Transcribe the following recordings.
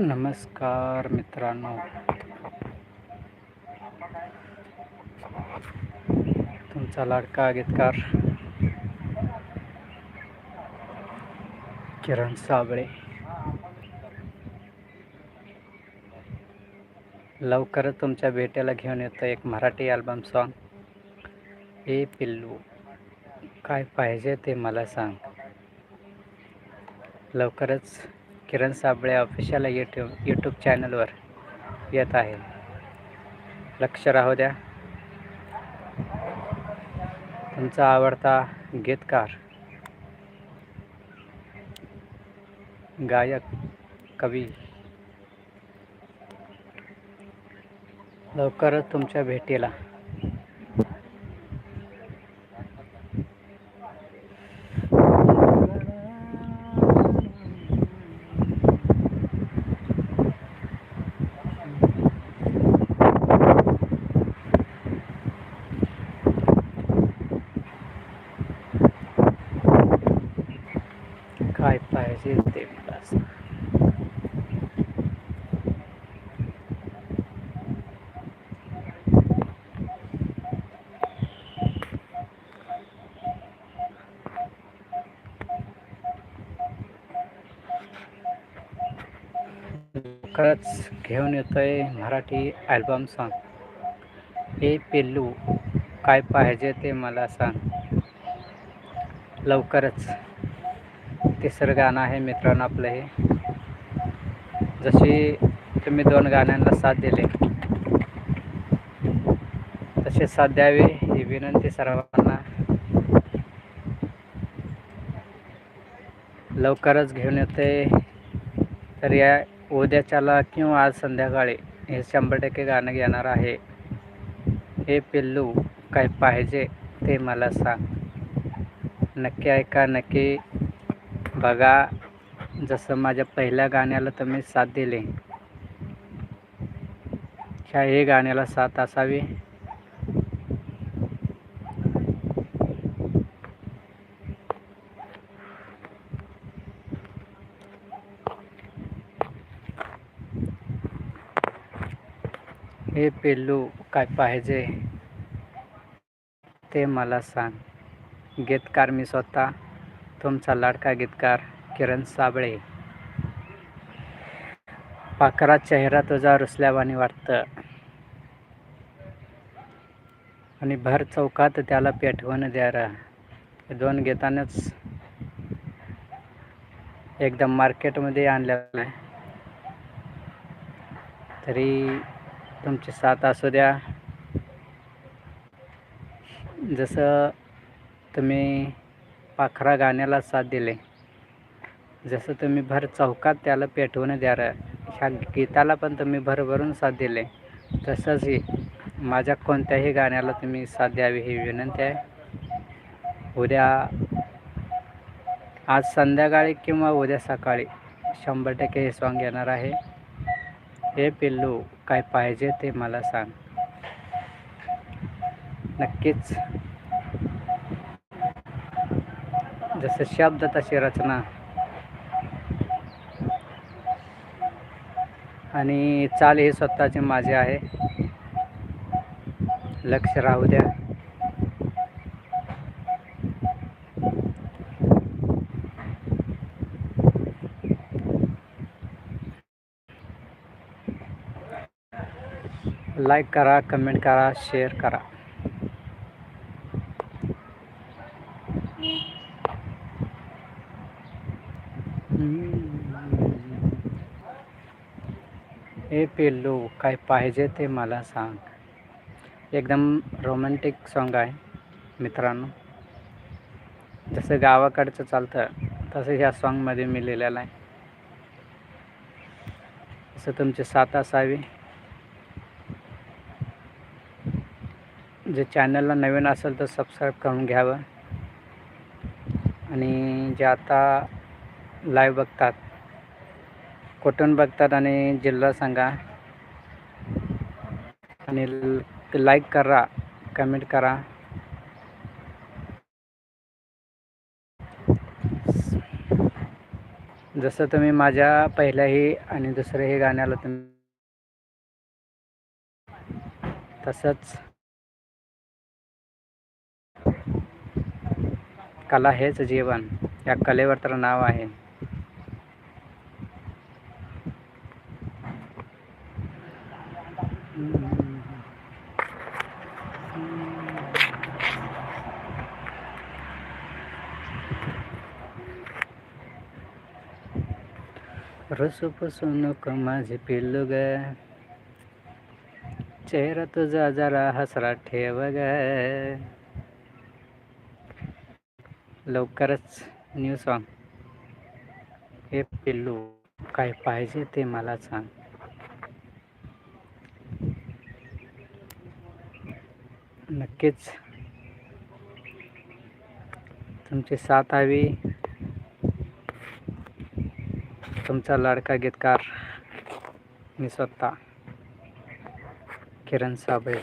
नमस्कार मित्रांनो. तुमचा लाडका गीतकार किरण साबळे. लवकरच तुमच्या भेटीला घेऊन येतो एक मराठी अल्बम सॉन्ग ए पिल्लू काय पाहिजे ते मला सांग. लवकरच Kiran Sable official YouTube YouTube चॅनलवर येत आहे. लक्ष राहू द्या. तुमचा आवडता गीतकार गायक कवी. लवकरच तुमच्या भेटीला काय पाहिजे ते मला सांग. खरंच घेऊन येतो आहे मराठी ॲल्बम सॉन्ग हे पिल्लू काय पाहिजे ते मला सांग. लवकरच. तिसरं गाणं आहे मित्रांनो आपलं हे. जशी तुम्ही दोन गाण्यांना साथ दिले तसे साथ द्यावी ही विनंती सर्वांना. लवकरच घेऊन येते तर या उद्याच्याला किंवा आज संध्याकाळी हे शंभर टक्के गाणं घेणार आहे. हे पिल्लू काय पाहिजे ते मला सांग. नक्की ऐका नक्की बघा. जसं माझ्या पहिल्या गाण्याला तुम्ही साथ दिली. ह्या हे गाण्याला साथ असावी. हे पिल्लू काय पाहिजे? ते मला सांग. गीतकार मी स्वतः. तुमचा लाडका गीतकार किरण साबळे. पाखरा चेहरा तुझा रुसल्यावानी वाटतं. आणि भर चौकात त्याला पेटवून द्या दोन गीतानंच एकदम मार्केटमध्ये आणलेलं आहे. तरी तुमची साथ असू द्या. जसं तुम्ही पाखरा गाण्याला साथ दिले जसं तुम्ही भर चौकात त्याला पेटवून द्या ह्या गीताला पण तुम्ही भरभरून साथ दिले तसंच ही माझ्या कोणत्याही गाण्याला तुम्ही साथ द्यावी ही विनंती आहे. उद्या आज संध्याकाळी किंवा उद्या सकाळी शंभर टक्के हे सॉन्ग येणार आहे. हे पिल्लू काय पाहिजे ते मला सांग. नक्कीच. जसं शब्द तशी रचना. आणि चाल हे स्वतःचे माझे आहे. लक्ष राहू द्या. लाईक करा कमेंट करा शेअर करा. हे पिल्लू काय पाहिजे ते मला सांग. एकदम रोमॅन्टिक सॉन्ग आहे मित्रांनो. जसं गावाकडचं चालतं तसं ह्या सॉन्गमध्ये मी लिहिलेलं आहे. असं तुमची साथ असावी जे चॅनलला नवीन असेल तर सबस्क्राईब करून घ्यावं. आणि जे आता लाईव्ह बघतात कुठून बघतात आणि जिल्हा सांगा. आणि लाईक करा कमेंट करा. जसं तुम्ही माझ्या पहिल्याही आणि दुसऱ्याही गाण्याला तुम्ही तसंच कला हेच जीवन. या कलेवर तर नाव आहे. रसूपासून नको माझे पिल्लू ग चेहरा तुझा जरा हसरा ठेव ग लवकरच न्यू सॉन्ग हे पिल्लू काय पाहिजे ते मला सांग. नक्कीच. तुमची साथ हवी. तुमचा लाडका गीतकार मी स्वतः किरण साबळे.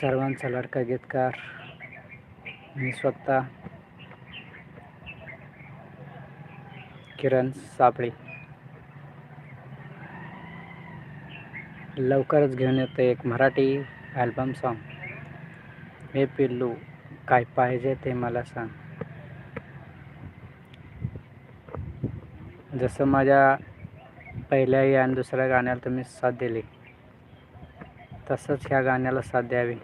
सर्वांचा लाडका गीतकार मी स्वतः किरण सापळे. लवकरच घेऊन येतं एक मराठी ॲल्बम सॉन्ग हे पिल्लू. काय पाहिजे ते मला सांग. जसं माझ्या पहिल्याही आणि दुसऱ्या गाण्याला तुम्ही साथ दिली तसंच ह्या गाण्याला साथ द्यावी.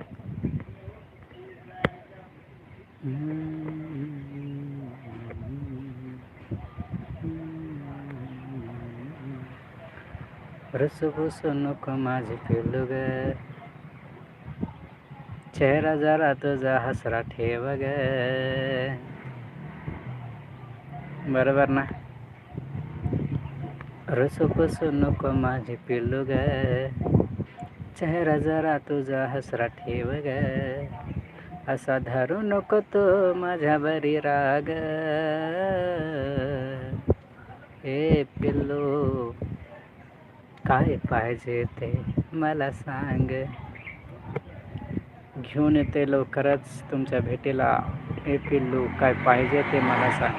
रसभूस नको माझे पिल्लू ग. चेहरा जरा तुझा हसरा ठेव ग बरोबर ना? रसुपसू नको माझी पिल्लू ग चेहरा जरा तुझा हसरा ठेव ग असा धरू नको तो माझ्या बरी राग. ए पिल्लू काय पाहिजे ते मला सांग. घेऊन येते लवकरच तुमच्या भेटीला. ए पिल्लू काय पाहिजे ते मला सांग.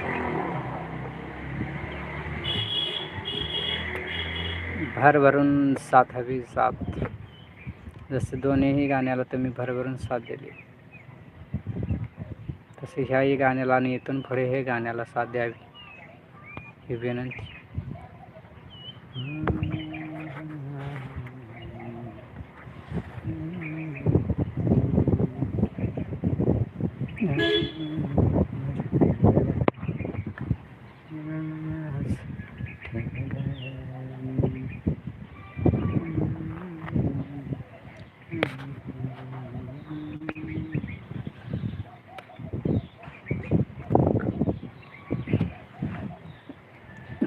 भरभरून साथ हवी साथ. जसं दोन्हीही गाण्याला तुम्ही भरभरून साथ दिली. तसे ह्याही गाण्याला आणि इथून पुढे हे गाण्याला साथ द्यावी. ही विनंती.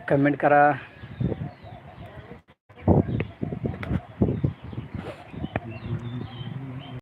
कमेंट करा.